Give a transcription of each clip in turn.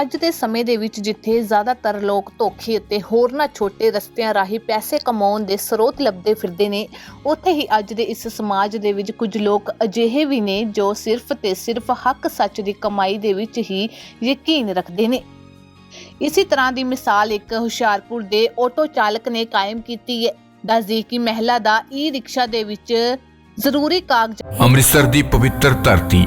ਅੱਜ ਦੇ ਸਮੇਂ ਦੇ ਵਿੱਚ ਜਿੱਥੇ ਜ਼ਿਆਦਾਤਰ ਲੋਕ ਧੋਖੇ ਅਤੇ ਹੋਰਨਾਂ ਛੋਟੇ ਰਸਤਿਆਂ ਰਾਹੀਂ ਪੈਸੇ ਕਮਾਉਣ ਦੇ ਸਰੋਤ ਲੱਭਦੇ ਫਿਰਦੇ ਨੇ, ਉੱਥੇ ਹੀ ਅੱਜ ਦੇ ਇਸ ਸਮਾਜ ਦੇ ਵਿੱਚ ਕੁਝ ਲੋਕ ਅਜਿਹੇ ਵੀ ਨੇ ਜੋ ਸਿਰਫ ਤੇ ਸਿਰਫ ਹੱਕ ਸੱਚ ਦੀ ਕਮਾਈ ਦੇ ਵਿੱਚ ਹੀ ਯਕੀਨ ਰੱਖਦੇ ਨੇ। ਇਸੇ ਤਰ੍ਹਾਂ ਦੀ ਮਿਸਾਲ ਇੱਕ ਹੁਸ਼ਿਆਰਪੁਰ ਦੇ ਆਟੋ ਚਾਲਕ ਨੇ ਕਾਇਮ ਕੀਤੀ ਹੈ। ਦੱਸਦੀ ਕਿ ਮਹਿਲਾ ਦਾ ਈ ਰਿਕਸ਼ਾ ਦੇ ਵਿੱਚ ਜ਼ਰੂਰੀ ਕਾਗਜ਼ ਅੰਮ੍ਰਿਤਸਰ ਦੀ ਪਵਿੱਤਰ ਧਰਤੀ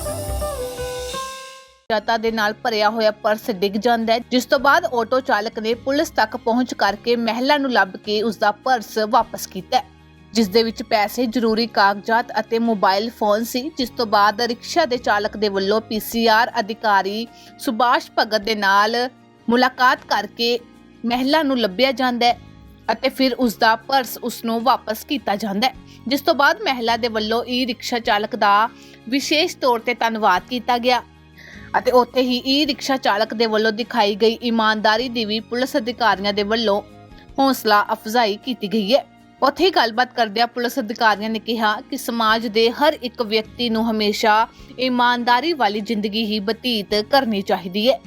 ਜਾਤਾ ਦੇ ਨਾਲ ਭਰਿਆ ਹੋਇਆ ਪਰਸ ਡਿੱਗ ਜਾਂਦਾ ਹੈ, ਜਿਸ ਤੋਂ ਬਾਅਦ ਆਟੋ ਚਾਲਕ ਨੇ ਪੁਲਿਸ ਤੱਕ ਪਹੁੰਚ ਕਰਕੇ ਮਹਿਲਾ ਨੂੰ ਲੱਭ ਕੇ ਉਸ ਦਾ ਪਰਸ ਵਾਪਸ ਕੀਤਾ ਜਿਸ ਦੇ ਵਿੱਚ ਪੈਸੇ, ਜ਼ਰੂਰੀ ਕਾਗਜ਼ਾਤ ਅਤੇ ਮੋਬਾਈਲ ਫੋਨ ਸੀ, ਜਿਸ ਤੋਂ ਬਾਅਦ ਰਿਕਸ਼ਾ ਦੇ ਚਾਲਕ ਦੇ ਵੱਲੋਂ ਪੀਸੀਆਰ ਅਧਿਕਾਰੀ ਸੁਭਾਸ਼ ਭਗਤ ਦੇ ਨਾਲ ਮੁਲਾਕਾਤ ਕਰਕੇ ਮਹਿਲਾ ਨੂੰ ਲੱਭਿਆ ਜਾਂਦਾ ਹੈ ਅਤੇ ਫਿਰ ਉਸ ਦਾ ਪਰਸ ਉਸ ਨੂੰ ਵਾਪਸ ਕੀਤਾ ਜਾਂਦਾ ਹੈ, ਜਿਸ ਤੋਂ ਬਾਅਦ ਮਹਿਲਾ ਦੇ ਵੱਲੋਂ ਈ ਰਿਕਸ਼ਾ ਚਾਲਕ ਦਾ ਵਿਸ਼ੇਸ਼ ਤੌਰ ਤੇ ਧੰਨਵਾਦ ਕੀਤਾ ਗਿਆ। ਅਤੇ ਉੱਥੇ ਹੀ ਈ ਰਿਕਸ਼ਾ ਚਾਲਕ ਦੇ ਵੱਲੋਂ ਦਿਖਾਈ ਗਈ ਇਮਾਨਦਾਰੀ ਦੀ ਵੀ ਪੁਲਿਸ ਅਧਿਕਾਰੀਆਂ ਦੇ ਵੱਲੋਂ ਹੌਸਲਾ ਅਫਜ਼ਾਈ ਕੀਤੀ ਗਈ ਹੈ। ਉੱਥੇ ਹੀ ਗੱਲਬਾਤ ਕਰਦਿਆਂ ਪੁਲਿਸ ਅਧਿਕਾਰੀਆਂ ਨੇ ਕਿਹਾ ਕਿ ਸਮਾਜ ਦੇ ਹਰ ਇੱਕ ਵਿਅਕਤੀ ਨੂੰ ਹਮੇਸ਼ਾ ਇਮਾਨਦਾਰੀ ਵਾਲੀ ਜ਼ਿੰਦਗੀ ਹੀ ਬਤੀਤ ਕਰਨੀ ਚਾਹੀਦੀ ਹੈ।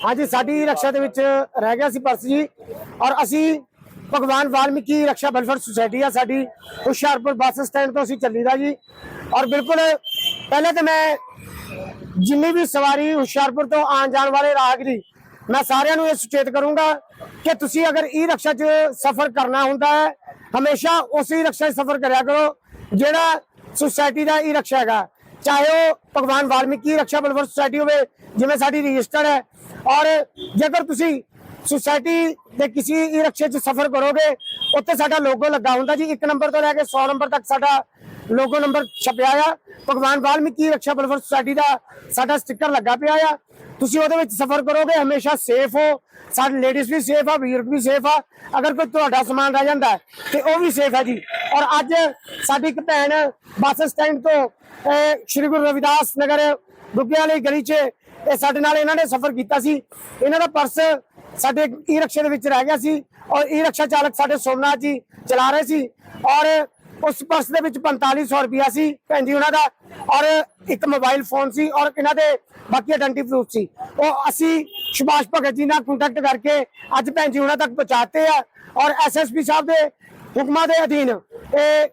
ਹਾਂਜੀ, ਸਾਡੀ ਰਕਸ਼ਾ ਦੇ ਵਿੱਚ ਰਹਿ ਗਿਆ ਸੀ ਪਰਸ ਜੀ ਔਰ ਅਸੀਂ ਭਗਵਾਨ ਵਾਲਮੀਕੀ ਰਕਸ਼ਾ ਵੈਲਫੇਅਰ ਸੁਸਾਇਟੀ ਆ, ਸਾਡੀ ਹੁਸ਼ਿਆਰਪੁਰ ਬੱਸ ਸਟੈਂਡ ਤੋਂ ਅਸੀਂ ਚੱਲੀਦਾ ਜੀ। ਔਰ ਬਿਲਕੁਲ ਪਹਿਲੇ ਤਾਂ ਮੈਂ ਜਿੰਨੀ ਵੀ ਸਵਾਰੀ ਹੁਸ਼ਿਆਰਪੁਰ ਤੋਂ ਆਉਣ ਜਾਣ ਵਾਲੇ ਰਾਹਗੀਰ ਮੈਂ ਸਾਰਿਆਂ ਨੂੰ ਇਹ ਸੁਚੇਤ ਕਰੂੰਗਾ ਕਿ ਤੁਸੀਂ ਅਗਰ ਈ ਰਕਸ਼ਾ 'ਚ ਸਫ਼ਰ ਕਰਨਾ ਹੁੰਦਾ ਹੈ, ਹਮੇਸ਼ਾ ਉਸੇ ਰਕਸ਼ਾ 'ਚ ਸਫ਼ਰ ਕਰਿਆ ਕਰੋ, ਜਿਹੜਾ ਸੁਸਾਇਟੀ ਦਾ ਈ ਰਕਸ਼ਾ ਹੈਗਾ। ਚਾਹੇ ਉਹ ਭਗਵਾਨ ਵਾਲਮੀਕੀ ਰਕਸ਼ਾ ਵੈਲਫੇਅਰ ਸੁਸਾਇਟੀ ਹੋਵੇ, ਜਿਵੇਂ ਸਾਡੀ ਰਜਿਸਟਰਡ ਹੈ, ਔਰ ਜੇਕਰ ਤੁਸੀਂ ਸੁਸਾਇਟੀ ਦੇ ਕਿਸੇ ਈ ਰਕਸ਼ੇ 'ਚ ਸਫ਼ਰ ਕਰੋਗੇ, ਉੱਥੇ ਸਾਡਾ ਲੋਗੋ ਲੱਗਾ ਹੁੰਦਾ ਜੀ, ਇੱਕ ਨੰਬਰ ਤੋਂ ਲੈ ਕੇ 100 ਨੰਬਰ ਤੱਕ ਸਾਡਾ ਲੋਗੋ ਨੰਬਰ ਛਪਿਆ ਆ। ਭਗਵਾਨ ਵਾਲਮੀਕੀ ਰਕਸ਼ਾ ਵੈਲਫੇਅਰ ਸੁਸਾਇਟੀ ਦਾ ਸਾਡਾ ਸਟicker ਲੱਗਾ ਪਿਆ ਆ। ਤੁਸੀਂ ਉਹਦੇ ਵਿੱਚ ਸਫ਼ਰ ਕਰੋਗੇ ਹਮੇਸ਼ਾ ਸੇਫ ਹੋ। ਸਾਡੇ ਲੇਡੀਜ਼ ਵੀ ਸੇਫ ਆ ਬਜ਼ੁਰਗ ਵੀ ਸੇਫ ਆ। ਅਗਰ ਕੋਈ ਤੁਹਾਡਾ ਸਮਾਨ ਰਹਿ ਜਾਂਦਾ ਹੈ, ਤੇ ਉਹ ਵੀ ਸੇਫ ਹੈ ਜੀ। ਔਰ ਅੱਜ ਸਾਡੀ ਇੱਕ ਭੈਣ ਬੱਸ ਸਟੈਂਡ ਤੋਂ ਸ਼੍ਰੀ ਗੁਰੂ ਰਵਿਦਾਸ ਨਗਰ ਰੁਕਿਆ ਵਾਲੀ ਗਲੀ 'ਚ ਇਹ ਸਾਡੇ ਨਾਲ ਇਹਨਾਂ ਨੇ ਸਫ਼ਰ ਕੀਤਾ ਸੀ। ਇਹਨਾਂ ਦਾ ਪਰਸ ਸਾਡੇ ਈ ਰਕਸ਼ੇ ਦੇ ਵਿੱਚ ਰਹਿ ਗਿਆ ਸੀ। ਔਰ ਈ ਰਕਸ਼ਾ ਚਾਲਕ ਸਾਡੇ ਸੋਮਨਾਥ ਜੀ ਚਲਾ ਰਹੇ ਸੀ। ਔਰ ਉਸ ਪਰਸ ਦੇ ਵਿੱਚ 4500 ਰੁਪਿਆ ਸੀ ਭੈਣ ਜੀ ਉਹਨਾਂ ਦਾ ਔਰ ਇੱਕ ਮੋਬਾਈਲ ਫੋਨ ਸੀ ਔਰ ਇਹਨਾਂ ਦੇ ਬਾਕੀ ਆਇਡੈਂਟੀ ਪ੍ਰੂਫ ਸੀ। ਉਹ ਅਸੀਂ ਸੁਭਾਸ਼ ਭਗਤ ਜੀ ਨਾਲ ਕੰਟੈਕਟ ਕਰਕੇ ਅੱਜ ਭੈਣ ਜੀ ਉਹਨਾਂ ਤੱਕ ਪਹੁੰਚਾਤੇ ਆ ਔਰ ਐਸਐਸਪੀ ਸਾਹਿਬ ਦੇ ਹੁਕਮਾਂ ਦੇ ਅਧੀਨ ਇਹ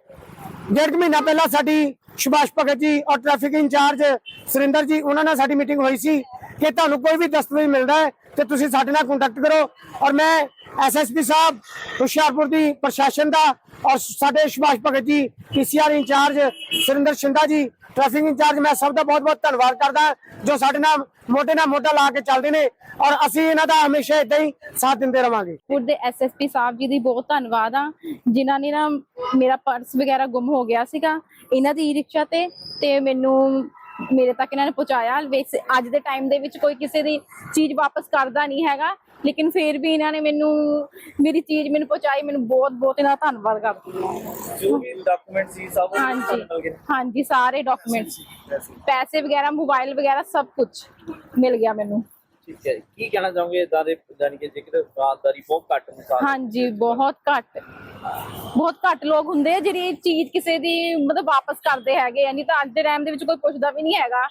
ਡੇਢ ਮਹੀਨਾ ਪਹਿਲਾਂ ਸਾਡੀ ਸੁਭਾਸ਼ ਭਗਤ ਜੀ ਔਰ ਟ੍ਰੈਫਿਕ ਇੰਚਾਰਜ ਸੁਰਿੰਦਰ ਜੀ ਉਹਨਾਂ ਨਾਲ ਸਾਡੀ ਮੀਟਿੰਗ ਹੋਈ ਸੀ ਕਿ ਤੁਹਾਨੂੰ ਕੋਈ ਵੀ ਦਸਤਾਵੇਜ਼ ਮਿਲਦਾ ਹੈ ਤੇ ਤੁਸੀਂ ਸਾਡੇ ਨਾਲ ਕੰਟੈਕਟ ਕਰੋ। ਔਰ ਮੈਂ ਐਸਐਸਪੀ ਸਾਹਿਬ ਹੁਸ਼ਿਆਰਪੁਰ ਦੀ ਪ੍ਰਸ਼ਾਸਨ ਦਾ ਔਰ ਸਾਡੇ ਸੁਭਾਸ਼ ਭਗਤ ਜੀ ਪੀਸੀਆਰ ਇੰਚਾਰਜ ਸੁਰਿੰਦਰ ਸ਼ਿੰਦਾ ਜੀ ਟ੍ਰੈਫਿਕ ਇੰਚਾਰਜ, ਮੈਂ ਸਭ ਦਾ ਬਹੁਤ ਬਹੁਤ ਧੰਨਵਾਦ ਕਰਦਾ ਜੋ ਸਾਡੇ ਨਾਲ ਮੋਢੇ ਨਾਲ ਮੋਢਾ ਲਾ ਕੇ ਚੱਲਦੇ ਨੇ ਔਰ ਅਸੀਂ ਇਹਨਾਂ ਦਾ ਹਮੇਸ਼ਾ ਇਦਾਂ ਹੀ ਸਾਥ ਦਿੰਦੇ ਰਵਾਂਗੇ। ਪੁਰ ਦੇ ਐਸਐਸਪੀ ਸਾਹਿਬ ਜੀ ਦੀ ਬਹੁਤ ਧੰਨਵਾਦ ਆ ਜਿਨ੍ਹਾਂ ਨੇ ਨਾ ਮੇਰਾ ਪਰਸ ਵਗੈਰਾ ਗੁੰਮ ਹੋ ਗਿਆ ਸੀਗਾ, ਇਹਨਾਂ ਦੀ ਰਿਕਸ਼ਾ ਤੇ ਤੇ ਮੈਨੂੰ ਮੇਰੇ ਤੱਕ ਇਹਨਾਂ ਨੇ ਪਹੁੰਚਾਇਆ। ਅੱਜ ਦੇ ਟਾਈਮ ਦੇ ਵਿੱਚ ਕੋਈ ਕਿਸੇ ਦੀ ਚੀਜ਼ ਵਾਪਸ ਕਰਦਾ ਨਹੀਂ ਹੈਗਾ। ਲੇਕਿਨ ਫਿਰ ਵੀ ਇਹਨਾਂ ਨੇ ਮੈਨੂੰ ਮੇਰੀ ਚੀਜ਼ ਮੈਨੂੰ ਪਹੁੰਚਾਈ ਮੈਨੂੰ ਬਹੁਤ ਬਹੁਤ ਇਹਨਾਂ ਦਾ ਧੰਨਵਾਦ ਕਰਦੀ ਹਾਂ। ਜੋ ਵੀ ਡਾਕੂਮੈਂਟ ਸੀ ਸਭ ਉਹ ਹਾਂਜੀ ਮਿਲ ਗਏ? ਹਾਂਜੀ ਸਾਰੇ ਡਾਕੂਮੈਂਟਸ ਪੈਸੇ ਵਗੈਰਾ ਮੋਬਾਈਲ ਵਗੈਰਾ ਸਭ ਕੁਝ ਮਿਲ ਗਿਆ ਮੈਨੂੰ। ਠੀਕ ਹੈ ਕੀ ਕਹਿਣਾ ਚਾਹੋਗੇ? ਇਦਾਂ ਦੇ ਜਾਨੀ ਕਿ ਜ਼ਿਕਰ ਰਾਤਦਾਰੀ ਬਹੁਤ ਘੱਟ ਮਿਸਾਲ ਹਾਂਜੀ ਬਹੁਤ ਘੱਟ। ਬਹੁਤ ਘੱਟ ਲੋਕ ਹੁੰਦੇ ਆ ਜਿਹੜੀ ਚੀਜ਼ ਕਿਸੇ ਦੀ ਮਤਲਬ ਵਾਪਸ ਕਰਦੇ ਹੈਗੇ ਆ, ਨਹੀਂ ਤਾਂ ਅੱਜ ਦੇ ਟਾਈਮ ਦੇ ਵਿੱਚ ਕੋਈ ਪੁੱਛਦਾ ਵੀ ਨਹੀਂ ਹੈਗਾ।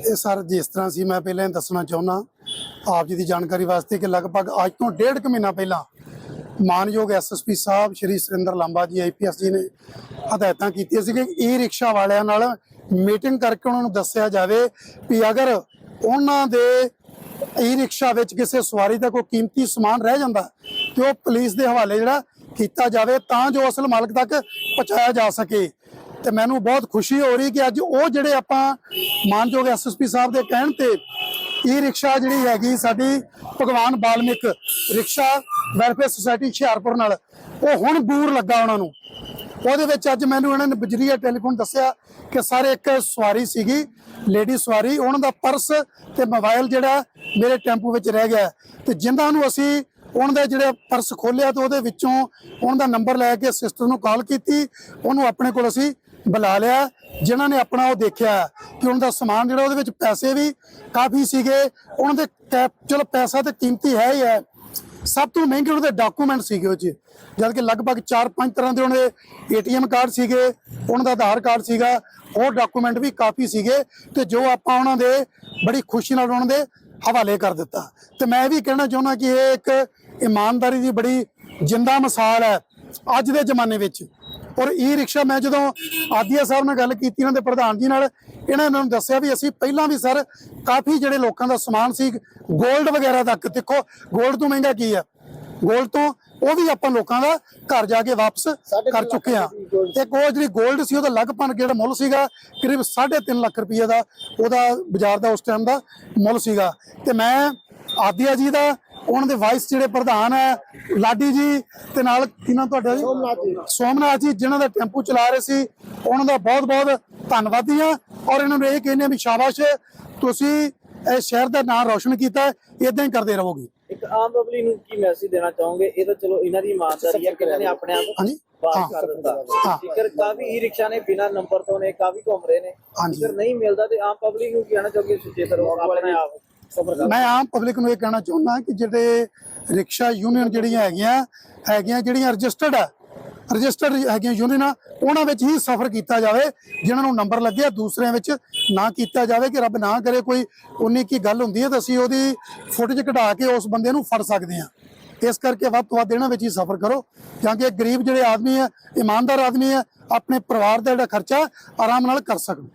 ਇਹ ਸਰ ਜਿਸ ਤਰ੍ਹਾਂ ਸੀ, ਮੈਂ ਪਹਿਲਾਂ ਦੱਸਣਾ ਚਾਹੁੰਦਾ, ਆਪ ਜੀ ਦੀ ਜਾਣਕਾਰੀ ਵਾਸਤੇ ਕਿ ਲਗਭਗ ਅੱਜ ਤੋਂ ਡੇਢ ਕੁ ਮਹੀਨਾ ਪਹਿਲਾਂ ਮਾਨਯੋਗ ਐਸਐਸਪੀ ਸਾਹਿਬ ਸ਼੍ਰੀ ਸੁਰਿੰਦਰ ਲਾਂਬਾ ਜੀ ਆਈਪੀਐਸ ਜੀ ਨੇ ਹਦਾਇਤਾਂ ਕੀਤੀਆਂ ਸੀ ਕਿ ਈ ਰਿਕਸ਼ਾ ਵਾਲਿਆਂ ਨਾਲ ਮੀਟਿੰਗ ਕਰਕੇ ਉਹਨਾਂ ਨੂੰ ਦੱਸਿਆ ਜਾਵੇ ਵੀ ਅਗਰ ਉਹਨਾਂ ਦੇ ਈ ਰਿਕਸ਼ਾ ਵਿੱਚ ਕਿਸੇ ਸਵਾਰੀ ਦਾ ਕੋਈ ਕੀਮਤੀ ਸਮਾਨ ਰਹਿ ਜਾਂਦਾ ਕਿ ਉਹ ਪੁਲਿਸ ਦੇ ਹਵਾਲੇ ਜਿਹੜਾ ਕੀਤਾ ਜਾਵੇ ਤਾਂ ਜੋ ਅਸਲ ਮਾਲਕ ਤੱਕ ਪਹੁੰਚਾਇਆ ਜਾ ਸਕੇ। ਤੇ ਮੈਨੂੰ ਬਹੁਤ ਖੁਸ਼ੀ ਹੋ ਰਹੀ ਕਿ ਅੱਜ ਉਹ ਜਿਹੜੇ ਆਪਾਂ ਮਾਨਯੋਗ ਐਸਐਸਪੀ ਸਾਹਿਬ ਦੇ ਕਹਿਣ ਤੇ ਈ ਰਿਕਸ਼ਾ ਜਿਹੜੀ ਹੈਗੀ ਸਾਡੀ Bhagwan Balmik rickshaw welfare society Hoshiarpur ਨਾਲ, ਉਹ ਹੁਣ ਬੂਰ ਲੱਗਾ ਉਹਨਾਂ ਨੂੰ। ਉਹਦੇ ਵਿੱਚ ਅੱਜ ਮੈਨੂੰ ਇਹਨਾਂ ਨੇ ਬਜਰੀਆ ਟੈਲੀਫੋਨ ਦੱਸਿਆ ਕਿ ਸਾਰੇ ਇੱਕ ਸਵਾਰੀ ਸੀਗੀ ਲੇਡੀ ਸਵਾਰੀ, ਉਹਨਾਂ ਦਾ ਪਰਸ ਤੇ ਮੋਬਾਈਲ ਜਿਹੜਾ ਮੇਰੇ ਟੈਂਪੂ ਵਿੱਚ ਰਹਿ ਗਿਆ। ਤੇ ਜਿਨ੍ਹਾਂ ਨੂੰ ਅਸੀਂ ਉਹਨਾਂ ਦਾ ਜਿਹੜਾ ਪਰਸ ਖੋਲਿਆ ਤੇ ਉਹਦੇ ਵਿੱਚੋਂ ਉਹਨਾਂ ਦਾ ਨੰਬਰ ਲੈ ਕੇ ਸਿਸਟਰ ਨੂੰ ਕਾਲ ਕੀਤੀ, ਉਹਨੂੰ ਆਪਣੇ ਕੋਲ ਅਸੀਂ ਬੁਲਾ ਲਿਆ, ਜਿਨ੍ਹਾਂ ਨੇ ਆਪਣਾ ਉਹ ਦੇਖਿਆ ਕਿ ਉਹਨਾਂ ਦਾ ਸਮਾਨ ਜਿਹੜਾ ਉਹਦੇ ਵਿੱਚ ਪੈਸੇ ਵੀ ਕਾਫੀ ਸੀਗੇ, ਉਹਨਾਂ ਦੇ ਕੈ- ਚਲੋ ਪੈਸਾ ਤੇ ਕੀਮਤੀ ਹੈ ਹੀ ਹੈ, ਸਭ ਤੋਂ ਮਹਿੰਗੇ ਉਹਨਾਂ ਦੇ ਡਾਕੂਮੈਂਟ ਸੀਗੇ ਉਹ 'ਚ ਜਦ ਕਿ ਲਗਭਗ 4-5 ਤਰ੍ਹਾਂ ਦੇ ਉਹਨਾਂ ਦੇ ਏਟੀਐਮ ਕਾਰਡ ਸੀਗੇ, ਉਹਨਾਂ ਦਾ ਆਧਾਰ ਕਾਰਡ ਸੀਗਾ, ਹੋਰ ਡਾਕੂਮੈਂਟ ਵੀ ਕਾਫੀ ਸੀਗੇ, ਤੇ ਜੋ ਆਪਾਂ ਉਹਨਾਂ ਦੇ ਬੜੀ ਖੁਸ਼ੀ ਨਾਲ ਉਹਨਾਂ ਦੇ ਹਵਾਲੇ ਕਰ ਦਿੱਤਾ। ਤੇ ਮੈਂ ਇਹ ਵੀ ਕਹਿਣਾ ਚਾਹੁੰਦਾ ਕਿ ਇਹ ਇੱਕ ਇਮਾਨਦਾਰੀ ਦੀ ਬੜੀ ਜਿੰਦਾ ਮਿਸਾਲ ਹੈ ਅੱਜ ਦੇ ਜ਼ਮਾਨੇ ਵਿੱਚ। ਔਰ ਇਹ ਰਿਕਸ਼ਾ ਮੈਂ ਜਦੋਂ ਆਦੀਆ ਸਾਹਿਬ ਨਾਲ ਗੱਲ ਕੀਤੀ ਇਹਨਾਂ ਦੇ ਪ੍ਰਧਾਨ ਜੀ ਨਾਲ, ਇਹਨਾਂ ਇਹਨਾਂ ਨੂੰ ਦੱਸਿਆ ਵੀ ਅਸੀਂ ਪਹਿਲਾਂ ਵੀ ਸਰ ਕਾਫੀ ਜਿਹੜੇ ਲੋਕਾਂ ਦਾ ਸਮਾਨ ਸੀ 골ਡ ਵਗੈਰਾ ਤੱਕ, ਦੇਖੋ 골ਡ ਤੋਂ ਮਹਿੰਗਾ ਕੀ ਆ? 골ਡ ਤੋਂ ਉਹ ਵੀ ਆਪਾਂ ਲੋਕਾਂ ਦਾ ਘਰ ਜਾ ਕੇ ਵਾਪਸ ਕਰ ਚੁੱਕੇ ਆ ਇੱਕ ਉਹ ਜਿਹੜੀ 골ਡ ਸੀ ਉਹਦਾ ਲਗਭਗ ਜਿਹੜਾ ਮੁੱਲ ਸੀਗਾ ਕਰੀਬ 3.5 ਲੱਖ ਰੁਪਏ ਦਾ ਉਹਦਾ ਬਾਜ਼ਾਰ ਦਾ ਉਸ ਟਾਈਮ ਦਾ ਮੁੱਲ ਸੀਗਾ। ਤੇ ਮੈਂ ਆਦੀਆ ਜੀ ਦਾ ਉਹਨਾਂ ਦੇ ਵਾਈਸ ਜਿਹੜੇ ਪ੍ਰਧਾਨ ਹੈ ਲਾਡੀ ਜੀ ਤੇ ਨਾਲ ਕਿਨਾਂ ਤੁਹਾਡਾ ਜੀ? ਸੋਮਨਾਥ ਜੀ। ਜਿਨ੍ਹਾਂ ਦਾ ਟੈਂਪੂ ਚਲਾ ਰਹੇ ਸੀ ਉਹਨਾਂ ਦਾ ਬਹੁਤ ਬਹੁਤ ਧੰਨਵਾਦੀ ਆ ਔਰ ਇਹਨਾਂ ਨੂੰ ਇਹ ਕਹਿੰਦੇ ਆ ਵੀ ਸ਼ਾਬਾਸ਼ ਤੁਸੀਂ ਇਹ ਸ਼ਹਿਰ ਦਾ ਨਾਮ ਰੌਸ਼ਨ ਕੀਤਾ ਇਦਾਂ ਹੀ ਕਰਦੇ ਰਹੋਗੇ। ਇੱਕ ਆਮ ਪਬਲਿਕ ਨੂੰ ਕੀ ਮੈਸੇਜ ਦੇਣਾ ਚਾਹੋਗੇ? ਇਹ ਤਾਂ ਚਲੋ ਇਹਨਾਂ ਦੀ ਇਮਾਨਦਾਰੀ ਹੈ ਕਿ ਇਹਨਾਂ ਨੇ ਆਪਣੇ ਆਪ ਹਾਂਜੀ। ਹਾਂ ਕਰ ਦਿੱਤਾ। ਹਾਂ। ਜੇਕਰ ਕਾਫੀ ਈ ਰਿਕਸ਼ਾ ਨੇ ਬਿਨਾ ਨੰਬਰ ਤੋਂ ਨੇ ਕਾਫੀ ਘੁੰਮ ਰਹੇ ਨੇ। ਜੇਕਰ ਨਹੀਂ ਮਿਲਦਾ ਤੇ ਆਮ ਪਬਲਿਕ ਨੂੰ ਕੀ ਕਹਿਣਾ ਚਾਹੋਗੇ ਸੁਚੇਤ ਰਹੋ ਆਪਣੇ ਆਪ ਮੈਂ ਆਮ ਪਬਲਿਕ ਨੂੰ ਇਹ ਕਹਿਣਾ ਚਾਹੁੰਦਾ ਕਿ ਜਿਹੜੇ ਰਿਕਸ਼ਾ ਯੂਨੀਅਨ ਜਿਹੜੀਆਂ ਹੈਗੀਆਂ ਹੈਗੀਆਂ ਜਿਹੜੀਆਂ ਰਜਿਸਟਰਡ ਹੈ ਰਜਿਸਟਰਡ ਹੈਗੀਆਂ ਯੂਨੀਅਨਾਂ, ਉਹਨਾਂ ਵਿੱਚ ਹੀ ਸਫਰ ਕੀਤਾ ਜਾਵੇ, ਜਿਨ੍ਹਾਂ ਨੂੰ ਨੰਬਰ ਲੱਗਿਆ ਦੂਸਰਿਆਂ ਵਿੱਚ ਨਾ ਕੀਤਾ ਜਾਵੇ ਕਿ ਰੱਬ ਨਾ ਕਰੇ ਕੋਈ ਉਨੀ ਕੀ ਗੱਲ ਹੁੰਦੀ ਹੈ ਤਾਂ ਅਸੀਂ ਉਹਦੀ ਫੁਟੇਜ ਕਢਾ ਕੇ ਉਸ ਬੰਦੇ ਨੂੰ ਫੜ ਸਕਦੇ ਹਾਂ। ਇਸ ਕਰਕੇ ਵੱਧ ਤੋਂ ਵੱਧ ਇਹਨਾਂ ਵਿੱਚ ਹੀ ਸਫਰ ਕਰੋ, ਕਿਉਂਕਿ ਇਹ ਗਰੀਬ ਜਿਹੜੇ ਆਦਮੀ ਹੈ, ਇਮਾਨਦਾਰ ਆਦਮੀ ਹੈ, ਆਪਣੇ ਪਰਿਵਾਰ ਦਾ ਜਿਹੜਾ ਖਰਚਾ ਆਰਾਮ ਨਾਲ ਕਰ ਸਕਣ